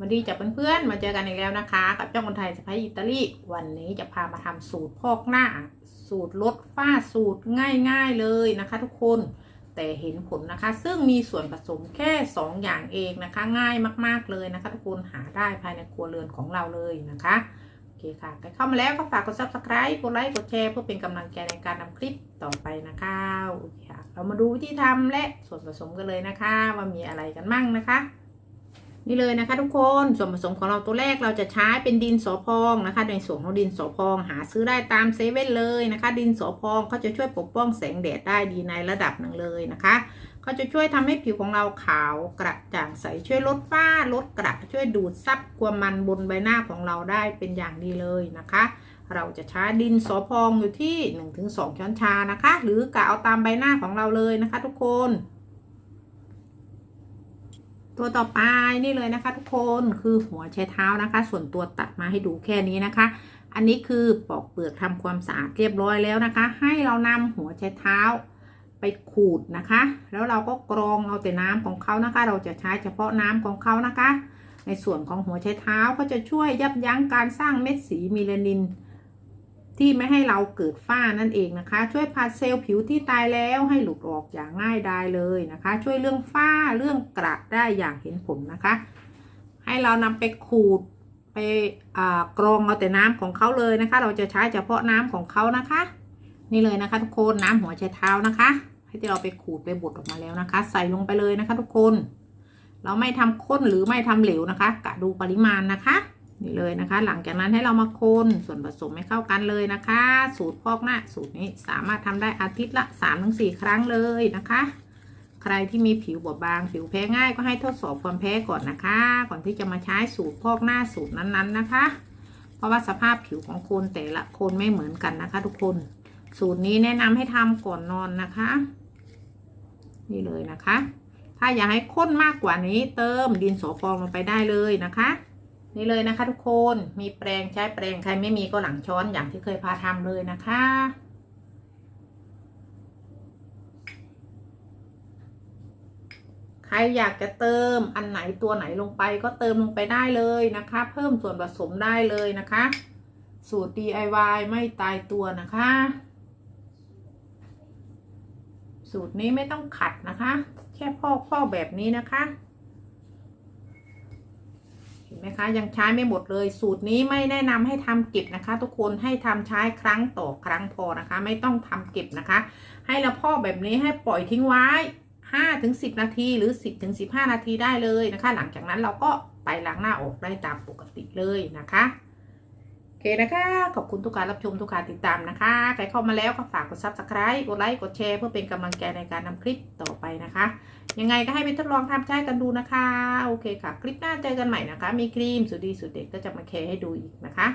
วันดีจากเพื่อนๆ มาเจอกันอีกแล้วนะคะ กับเจ้าคนไทยสไปอิตาลีวันนี้จะพามาทำสูตรพอกหน้า สูตรลดฝ้าสูตรง่ายๆเลยนะคะ ทุกคนแต่เห็นผลนะคะ ซึ่งมีส่วนผสมแค่ 2 อย่างเองนะคะ ง่ายมากๆเลยนะคะ ทุกคนหาได้ภายในครัวเรือนของเราเลยนะคะโอเคค่ะใครเข้ามาแล้วก็ฝากกด subscribe กดไลค์กดแชร์เพื่อเป็นกำลังใจในการทำคลิปต่อไปนะคะโอเคค่ะเรามาดูวิธีทำและส่วนผสมกันเลยนะคะ ว่ามีอะไรกันมั่งนะคะ นี่เลยนะคะทุกคนส่วนผสมของเราตัวแรกเราจะใช้เป็นดินสอพองนะคะ ในส่วนของดินสอพองหาซื้อได้ตามเซเว่นเลยนะคะ ดินสอพองเขาจะช่วยปกป้องแสงแดดได้ดีในระดับหนึ่งเลยนะคะเขาจะช่วยทำให้ผิวของเราขาวกระจ่างใสช่วยลดฝ้าลดกระช่วยดูดซับความมันบนใบหน้าของเราได้เป็นอย่างดีเลยนะคะ เราจะใช้ดินสอพองอยู่ที่ 1-2 ช้อนชานะคะ หรือกะเอาตามใบหน้าของเราเลยนะคะ ทุกคน ตัวต่อไปนี่เลยนะคะ ทุกคนคือหัวใช้เท้านะคะ ส่วนตัวตัดมาให้ดูแค่นี้นะคะ อันนี้คือปอกเปลือกทำความสะอาดเรียบร้อยแล้วนะคะ ให้เรานำหัวใช้เท้าไปขูดนะคะ แล้วเราก็กรองเอาแต่น้ำของเขานะคะ เราจะใช้เฉพาะน้ำของเขานะคะ ในส่วนของหัวใช้เท้าก็จะช่วยยับยั้งการสร้างเม็ดสีมิลานิน ที่ไม่ให้เราเกิดฝ้านั่นเองนะคะ ช่วยผัดเซลล์ผิวที่ตายแล้วให้หลุดออกอย่างง่ายดายเลยนะคะ ช่วยเรื่องฝ้าเรื่องกระได้อย่างเห็นผลนะคะ ให้เรานำไปขูดไปกรองเอาแต่น้ำของเขาเลยนะคะ เราจะใช้เฉพาะน้ำของเขานะคะ นี่เลยนะคะ ทุกคนน้ำหัวไชเท้านะคะ ให้ที่เราไปขูดไปบดออกมาแล้วนะคะ ใส่ลงไปเลยนะคะ ทุกคน เราไม่ทำข้นหรือไม่ทำเหลวนะคะ กะดูปริมาณนะคะ นี่เลยนะคะ หลังจากนั้นให้เรามาคนส่วนผสมให้เข้ากันเลยนะคะ สูตรพอกหน้าสูตรนี้สามารถทำได้อาทิตย์ละ3-4 ครั้งเลยนะคะ ใครที่มีผิวบอบบาง ผิวแพ้ง่ายก็ให้ทดสอบความแพ้ก่อนนะคะ ก่อนที่จะมาใช้สูตรพอกหน้าสูตรนั้นๆนะคะ เพราะว่าสภาพผิวของคนแต่ละคนไม่เหมือนกันนะคะ ทุกคน สูตรนี้แนะนำให้ทำก่อนนอนนะคะ นี่เลยนะคะ ถ้าอยากให้ข้นมากกว่านี้เติมดินสอพองลงไปได้เลยนะคะ นี่เลยนะคะ ทุกคนมีแปรงใช้แปรงใครไม่มีก็หลังช้อนอย่างที่เคยพาทำเลยนะคะ ใครอยากจะเติมอันไหนตัวไหนลงไปก็เติมลงไปได้เลยนะคะ เพิ่มส่วนผสมได้เลยนะคะ สูตร DIY ไม่ตายตัวนะคะ สูตรนี้ไม่ต้องขัดนะคะ แค่พอกพอกแบบนี้นะคะ นไหมคะยังใช้ไม่หมดเลย สูตรนี้ไม่แนะนำให้ทำเก็บนะคะ ทุกคนให้ทำใช้ครั้งต่อครั้งพอนะคะ ไม่ต้องทำเก็บนะคะ ให้เราพ่อแบบนี้ให้ปล่อยทิ้งไว้ห้าถึงสิบนาทีหรือสิบถึงสิบห้านาทีได้เลยนะคะ หลังจากนั้นเราก็ไปล้างหน้าออกได้ตามปกติเลยนะคะโอเคนะคะขอบคุณทุกการรับชมทุกการติดตามนะคะใครเข้ามาแล้วก็ฝากกด subscribe กดไลค์กดแชร์เพื่อเป็นกำลังใจในการนำคลิปต่อไปนะคะ ยังไงก็ให้ไปทดลองทำใช้กันดูนะคะ โอเคค่ะ คลิปหน้าเจอกันใหม่นะคะ มีครีมสุดดีสุดเด็ดก็จะมาแคร์ให้ดูอีกนะคะ